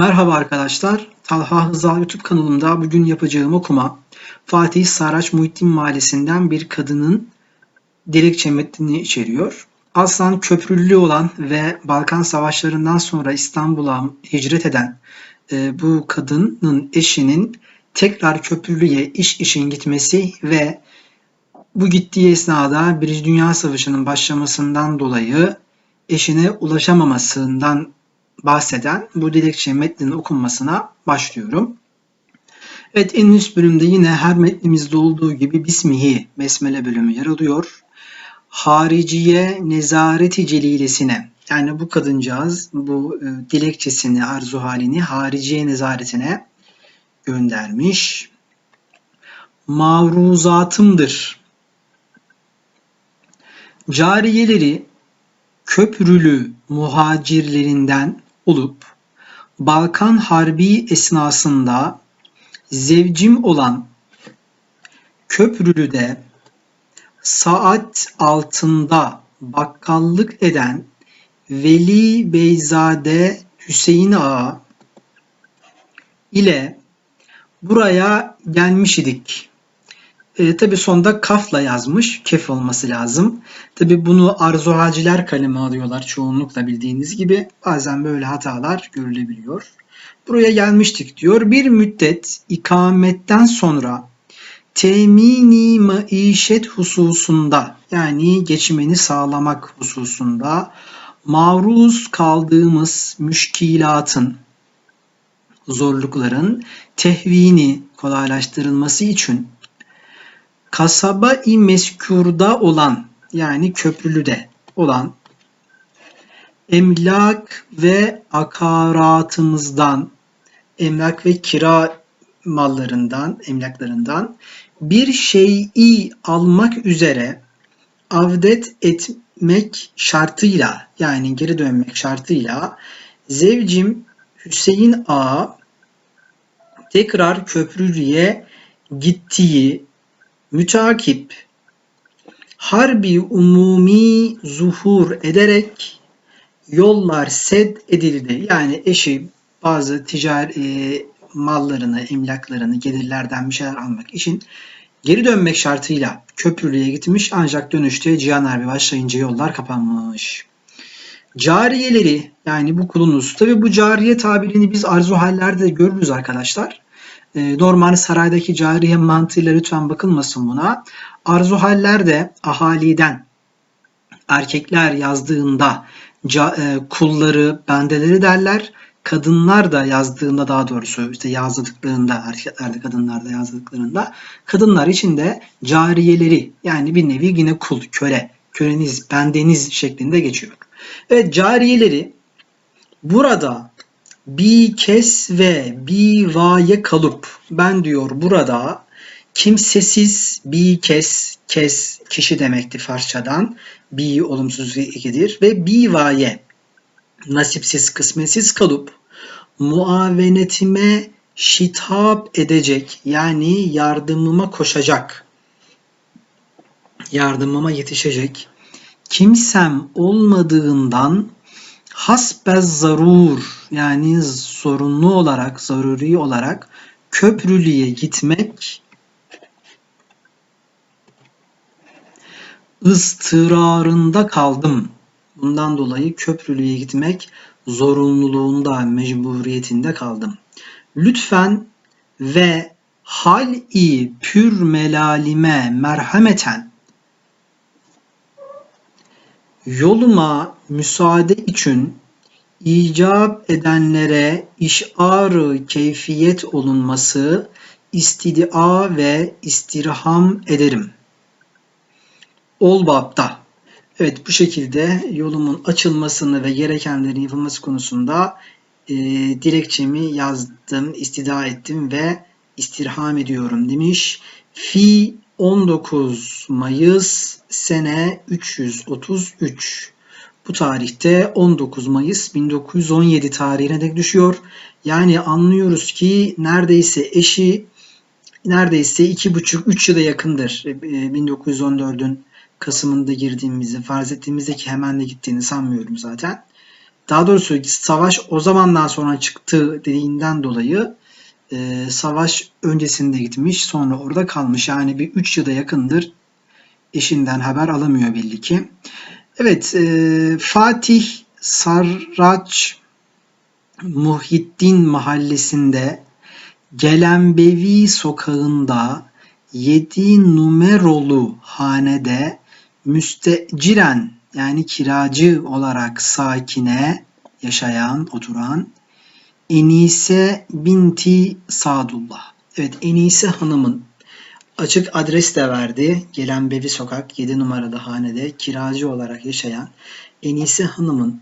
Merhaba arkadaşlar. Talha Hızal YouTube kanalımda bugün yapacağım okuma Fatih Saraç Muhittin Mahallesi'nden bir kadının dilekçe metnini içeriyor. Aslan köprülü olan ve Balkan Savaşlarından sonra İstanbul'a hicret eden e, bu kadının eşinin tekrar köprülüye iş için gitmesi ve bu gittiği esnada Birinci Dünya Savaşı'nın başlamasından dolayı eşine ulaşamamasından bahseden bu dilekçe metninin okunmasına başlıyorum. Evet en üst bölümde yine her metnimizde olduğu gibi Bismihi Besmele bölümü yer alıyor. Hariciye nezareti celilesine yani bu kadıncağız bu e, dilekçesini, arzu halini hariciye nezaretine göndermiş. Mavruzatımdır. Cariyeleri köprülü muhacirlerinden olup Balkan Harbi esnasında zevcim olan Köprülü'de saat altında bakkallık eden Veli Beyzade Hüseyin Ağa ile buraya gelmiş idik. E, tabi sonda kafla yazmış. Kef olması lazım. Tabi bunu arzuhaciler kaleme alıyorlar çoğunlukla bildiğiniz gibi. Bazen böyle hatalar görülebiliyor. Buraya gelmiştik diyor. Bir müddet ikametten sonra temini maişet hususunda yani geçimini sağlamak hususunda maruz kaldığımız müşkilatın, zorlukların tehvini kolaylaştırılması için kasaba-i meskurda olan yani köprülüde olan emlak ve akaratımızdan emlak ve kira mallarından, emlaklarından bir şeyi almak üzere avdet etmek şartıyla yani geri dönmek şartıyla zevcim Hüseyin Ağa tekrar köprülüye gittiği mütakip harbi umumi zuhur ederek yollar sed edildi. Yani eşi bazı ticari e, mallarını, emlaklarını, gelirlerden bir şeyler almak için geri dönmek şartıyla köprülüye gitmiş ancak dönüşte Cihan Harbi başlayınca yollar kapanmış. Cariyeleri yani bu kulunuz tabi bu cariye tabirini biz arzu hallerde de görürüz arkadaşlar. Ee, normal saraydaki cariye mantığıyla lütfen bakılmasın buna. Arzu hallerde ahaliden erkekler yazdığında e, kulları, bendeleri derler. Kadınlar da yazdığında daha doğrusu işte yazdıklarında erkekler de kadınlar da yazdıklarında kadınlar için de cariyeleri yani bir nevi yine kul, köle, köleniz, bendeniz şeklinde geçiyor. Evet cariyeleri burada bir kes ve bir vaye kalıp ben diyor burada kimsesiz bir kes kes kişi demekti Farsçadan. Bir olumsuz ikidir ve bir vaye nasipsiz kısmetsiz kalıp muavenetime şitap edecek yani yardımıma koşacak yardımıma yetişecek kimsem olmadığından hasbez zarur yani zorunlu olarak, zaruri olarak köprülüye gitmek ıstırarında kaldım. Bundan dolayı köprülüye gitmek zorunluluğunda, mecburiyetinde kaldım. Lütfen ve hal-i pür melalime merhameten yoluma müsaade için icap edenlere işarı keyfiyet olunması istidia ve istirham ederim. Ol babda. Evet bu şekilde yolumun açılmasını ve gerekenlerin yapılması konusunda e, dilekçemi yazdım, istida ettim ve istirham ediyorum demiş. Fi 19 Mayıs sene 333. Bu tarihte 19 Mayıs 1917 tarihine dek düşüyor. Yani anlıyoruz ki neredeyse eşi neredeyse 2,5-3 yıla yakındır 1914'ün e, Kasım'ında girdiğimizi farz ettiğimizde ki hemen de gittiğini sanmıyorum zaten. daha doğrusu savaş o zamandan sonra çıktı dediğinden dolayı e, savaş öncesinde gitmiş sonra orada kalmış. Yani bir 3 yıla yakındır eşinden haber alamıyor belli ki. Evet e, Fatih Sarraç Muhittin mahallesinde Gelenbevi sokağında 7 numarolu hanede müsteciren yani kiracı olarak sakine yaşayan, oturan Enise binti Sadullah. Evet Enise Hanım'ın açık adres de verdi. Gelenbevi sokak 7 numaralı hanede kiracı olarak yaşayan Enise Hanım'ın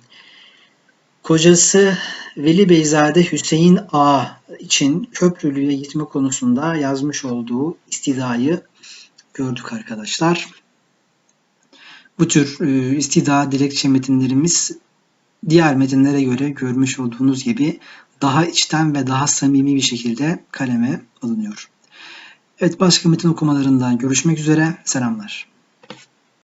kocası Veli Beyzade Hüseyin A için Köprülü'ye gitme konusunda yazmış olduğu istidayı gördük arkadaşlar. Bu tür e, istida dilekçe metinlerimiz diğer metinlere göre görmüş olduğunuz gibi daha içten ve daha samimi bir şekilde kaleme alınıyor. Evet başka metin okumalarından görüşmek üzere. Selamlar.